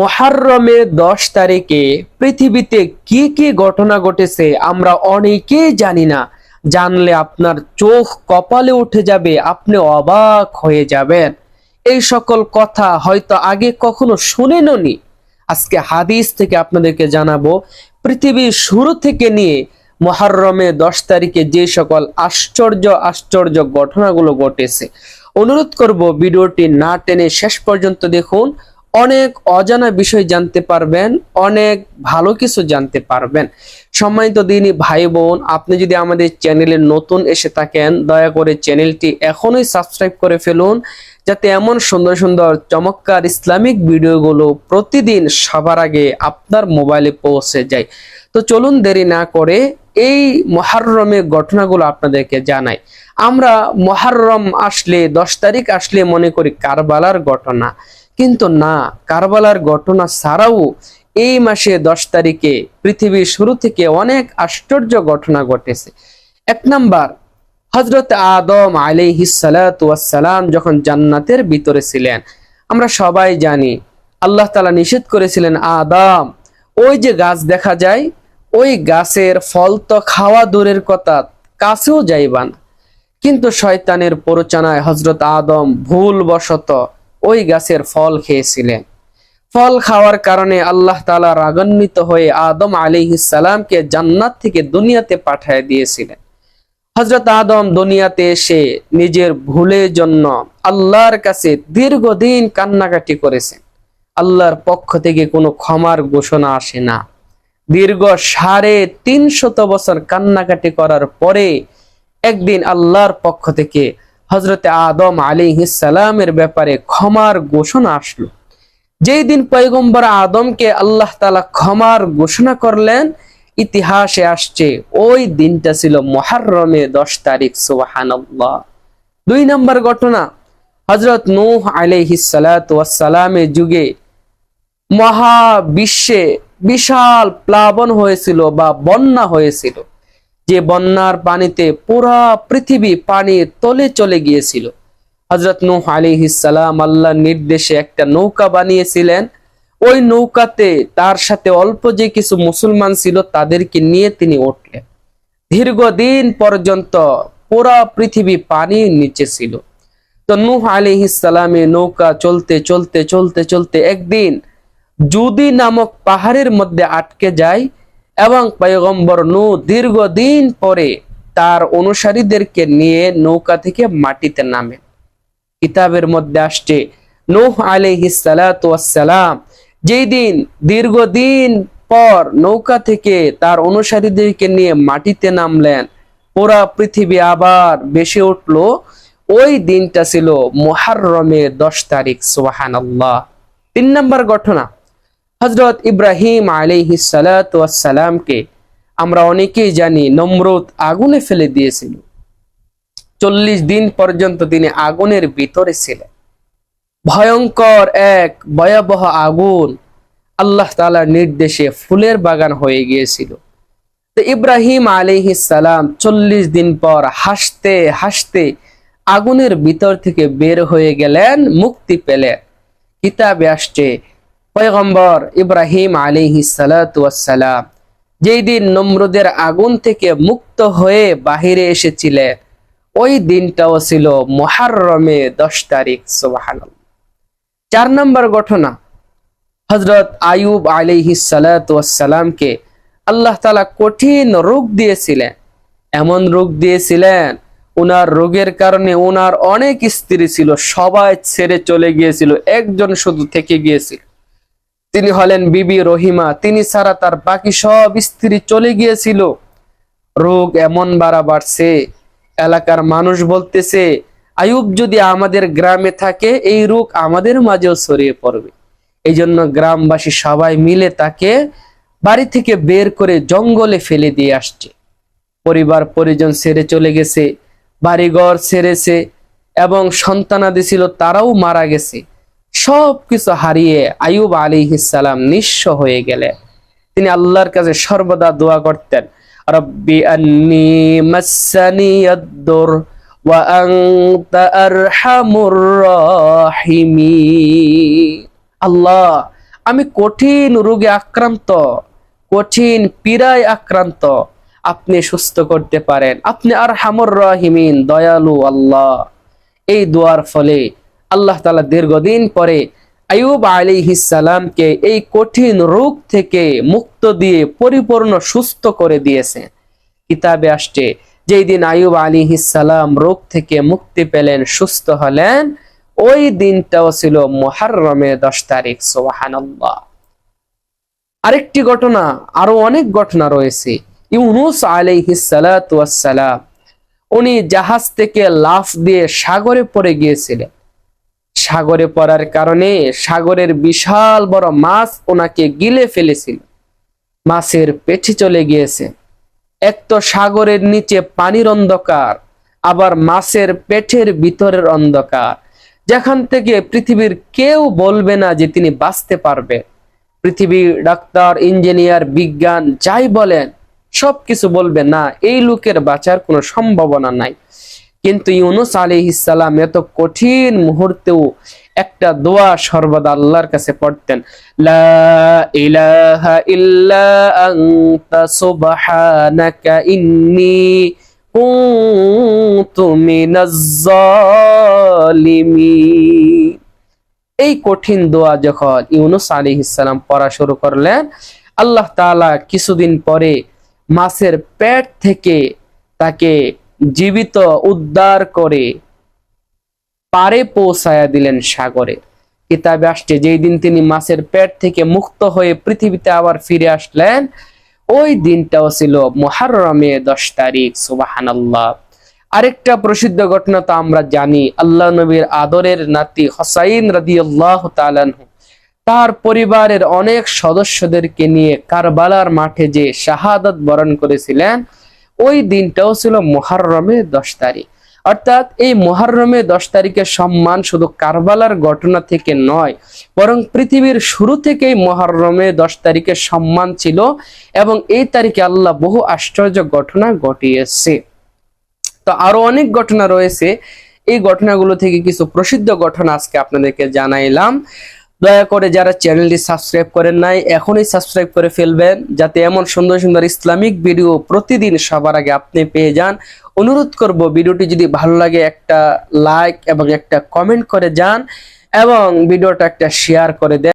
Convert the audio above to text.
মহারমের দশ তারিখে পৃথিবীতে কি কি ঘটনা ঘটেছে আমরা অনেকেই জানি না। জানলে আপনার চোখ কপালে উঠে যাবে, আপনি অবাক হয়ে যাবেন। এই সকল কথা হয়তো আগে কখনো শুনেননি আজকে হাদিস থেকে আপনাদেরকে জানাব, পৃথিবীর শুরু থেকে নিয়ে মহারমে দশ তারিখে যে সকল আশ্চর্য আশ্চর্য ঘটনাগুলো ঘটেছে। অনুরোধ করব, ভিডিওটি না টেনে শেষ পর্যন্ত দেখুন। অনেক অজানা বিষয় জানতে পারবেন, অনেক ভালো কিছু জানতে পারবেন। সম্মানিত দিনই ভাই বোন, আপনি যদি আমাদের চ্যানেলে নতুন এসে থাকেন, দয়া করে চ্যানেলটি এখনই সাবস্ক্রাইব করে ফেলুন, যাতে এমন সুন্দর সুন্দর চমৎকার ইসলামিক ভিডিওগুলো প্রতিদিন সবার আগে আপনার মোবাইলে পৌঁছে যায়। তো চলুন দেরি না করে এই মহারমের ঘটনাগুলো আপনাদেরকে জানাই। আমরা মহারম আসলে, দশ তারিখ আসলে মনে করি কারবালার ঘটনা। কিন্তু না, কারবালার ঘটনা ছাড়াও এই মাসে দশ তারিখে পৃথিবীর শুরু থেকে অনেক আশ্চর্য ঘটনা ঘটেছে। এক নাম্বার হজরত আদম আলাইহিসালাম যখন জান্নাতের ভিতরে ছিলেন, আমরা সবাই জানি, আল্লাহ তালা নিষেধ করেছিলেন আদম, ওই যে গাছ দেখা যায়, ওই গাছের ফল তো খাওয়া দূরের কথা, কাছেও যাইবা না। কিন্তু শয়তানের প্ররোচনায় হজরত আদম ভুল বশত ওই গাছের ফল খেয়েছিলেন। ফল খাওয়ার কারণে আল্লাহ তালা রাগান্বিত হয়ে আদম আলী সালামকে জান্নাত থেকে দুনিয়াতে পাঠিয়ে দিয়েছিলেন। হজরত আদম দুনিয়াতে এসে নিজের ভুলের জন্য আল্লাহর কাছে দীর্ঘদিন কান্নাকাটি করেছেন। আল্লাহর পক্ষ থেকে কোনো ক্ষমার ঘোষণা আসে না। দীর্ঘ সাড়ে তিনশত বছর কান্নাকাটি করার পরে একদিন আল্লাহর পক্ষ থেকে হজরতে আদম আলী সালামের ব্যাপারে ক্ষমার ঘোষণা আসলো। যেই দিন পয়গম্বর আদমকে আল্লাহ তালা ক্ষমার ঘোষণা করলেন, ইতিহাসে আসছে ওই দিনটা ছিল মহারমে দশ তারিখ সুবাহান দুই নম্বর ঘটনা হজরত নূহ আলাইহিসালামের যুগে মহাবিশ্বে বিশাল প্লাবন হয়েছিল বা বন্যা হয়েছিল। যে বন্যার পানিতে পুরা পৃথিবী পানির তলে চলে গিয়েছিল। হজরত নূহ আলিহিসাল্লাম আল্লাহর নির্দেশে একটা নৌকা বানিয়েছিলেন। ওই নৌকাতে তার সাথে অল্প যে কিছু মুসলমান ছিল তাদেরকে নিয়ে তিনি উঠলেন। দীর্ঘদিন পর্যন্ত পুরা পৃথিবী পানির নিচে ছিল। তো নূহ আলিহিসাল্লামে নৌকা চলতে চলতে চলতে চলতে একদিন জুদি নামক পাহাড়ের মধ্যে আটকে যায়। এবং পয়গম্বর নূ দীর্ঘদিন পরে তার অনুসারীদেরকে নিয়ে নৌকা থেকে মাটিতে নামে। কিতাবের মধ্যে আসছে, নূহ আলাইহিসালাম যেই দিন, দীর্ঘদিন পর নৌকা থেকে তার অনুসারীদেরকে নিয়ে মাটিতে নামলেন, পুরা পৃথিবী আবার বেশি উঠল। ওই দিনটা ছিল মোহাররমের দশ তারিখ সুবাহান তিন নম্বর ঘটনা হজরত ইব্রাহিম আলিহি সালামকে আমরা অনেকেই জানি নমরুদ আগুনে ফেলে দিয়েছিল। চল্লিশ দিন পর্যন্ত তিনি আগুনের ভিতরে ছিলেন। ভয়ঙ্কর এক ভয়াবহ আগুন আল্লাহ তালার নির্দেশে ফুলের বাগান হয়ে গিয়েছিল। তো ইব্রাহিম আলিহি সালাম চল্লিশ দিন পর হাসতে হাসতে আগুনের ভিতর থেকে বের হয়ে গেলেন, মুক্তি পেলেন। কিতাবে আসছে পয়গম্বর ইব্রাহিম আলিহি সালাম যেই দিন নমরুদের আগুন থেকে মুক্ত হয়ে বাহিরে এসেছিলেন ওই দিনটাও ছিল মহারমে দশ তারিখ সুবাহান চার নম্বর ঘটনা হজরত আয়ুব আলিহি সালামকে আল্লাহ তালা কঠিন রোগ দিয়েছিলেন। এমন রোগ দিয়েছিলেন ওনার রোগের কারণে ওনার অনেক স্ত্রী ছিল, সবাই ছেড়ে চলে গিয়েছিল, একজন শুধু থেকে গিয়েছিল। তিনি হলেন বিবি রহিমা। তিনি ছাড়া তার বাকি সব স্ত্রী চলে গিয়েছিল। রোগ এমন বাড়া বাড়ছে। এলাকার মানুষ বলতেছে, আয়ুব যদি আমাদের গ্রামে থাকে, এই রোগ আমাদের মাঝেও ছড়িয়ে পড়বে। এই জন্য গ্রামবাসী সবাই মিলে তাকে বাড়ি থেকে বের করে জঙ্গলে ফেলে দিয়ে আসছে। পরিবার পরিজন ছেড়ে চলে গেছে, বাড়িঘর ছেড়েছে এবং সন্তানাদি ছিল, তারাও মারা গেছে। সব কিছু হারিয়ে আয়ুব আলী ইসালাম নিঃস্ব হয়ে গেলেন তিনি আল্লাহর কাছে সর্বদা দোয়া করতেন, রব্বি আল্লাহ, আমি কঠিন রোগে আক্রান্ত, কঠিন পীড়ায় আক্রান্ত। আপনি সুস্থ করতে পারেন। আপনি আর হামর রাহিমিন, দয়ালু আল্লাহ। এই দোয়ার ফলে আল্লাহ তালা দীর্ঘদিন পরে আয়ুব আলী সালামকে এই কঠিন রোগ থেকে মুক্ত দিয়ে পরিপূর্ণ সুস্থ করে দিয়েছেন কিতাবে আসছে, যেই দিন আয়ুব আলী সালাম রোগ থেকে মুক্তি পেলেন, সুস্থ হলেন, ওই দিনটাও ছিল মোহাররমের দশ তারিখ সোহানাল্লাহ আরেকটি ঘটনা, আরও অনেক ঘটনা রয়েছে। ইউনুস আলাইহিসালাম উনি জাহাজ থেকে লাফ দিয়ে সাগরে পড়ে গিয়েছিলেন। সাগরে পড়ার কারণে সাগরের বিশাল বড় মাছ ওনাকে গিলে ফেলেছিল। মাছের পেটে চলে গিয়েছে। এক তো সাগরের নিচে পানির অন্ধকার, আবার মাছের পেটের ভিতরের অন্ধকার। যেখান থেকে পৃথিবীর কেউ বলবে না যে তিনি বাঁচতে পারবে। পৃথিবীর ডাক্তার, ইঞ্জিনিয়ার, বিজ্ঞান যাই বলেন, সবকিছু বলবে, না, এই লোকের বাঁচার কোনো সম্ভাবনা নাই। কিন্তু ইউনুস আলী ইসালাম এত কঠিন মুহূর্তেও একটা দোয়া সর্বদা আল্লাহর কাছে পড়তেন, লা ইলাহা ইল্লা এই কঠিন দোয়া যখন ইউনুস আলী ইসালাম পড়া শুরু করলেন, আল্লাহ তাআলা কিছুদিন পরে মাছের পেট থেকে তাকে জীবিত উদ্ধার করে পারে পৌঁছায়া দিলেন সাগরে। কিতাবে আসছে, যেই দিন তিনি মাছের পেট থেকে মুক্ত হয়ে পৃথিবীতে আবার ফিরে আসলেন, ওই দিনটাও ছিল মহারমে দশ তারিখ সুবাহান আরেকটা প্রসিদ্ধ ঘটনা তো আমরা জানি, আল্লাহ নবীর আদরের নাতি হসাইন রাদি আল্লাহ তার পরিবারের অনেক সদস্যদেরকে নিয়ে কারবালার মাঠে যে শাহাদত বরণ করেছিলেন ওই দিনটাও ছিল মোহাররমে দশ তারিখ। অর্থাৎ এই মোহাররমে দশ তারিখের সম্মান শুধু কারবালার ঘটনা থেকে নয়, বরং পৃথিবীর শুরু থেকেই মহারমে দশ তারিখের সম্মান ছিল এবং এই তারিখে আল্লাহ বহু আশ্চর্য ঘটনা ঘটিয়েছে। তো আরও অনেক ঘটনা রয়েছে। এই ঘটনাগুলো থেকে কিছু প্রসিদ্ধ ঘটনা আজকে আপনাদেরকে জানাইলাম। দয়া করে যারা চ্যানেলটি সাবস্ক্রাইব করেন নাই, এখনই সাবস্ক্রাইব করে ফেলবেন, যাতে এমন সুন্দর সুন্দর ইসলামিক ভিডিও প্রতিদিন সবার আগে আপনি পেয়ে যান। অনুরোধ করব, ভিডিওটি যদি ভালো লাগে, একটা লাইক এবং একটা কমেন্ট করে যান এবং ভিডিওটা একটা শেয়ার করে দেন।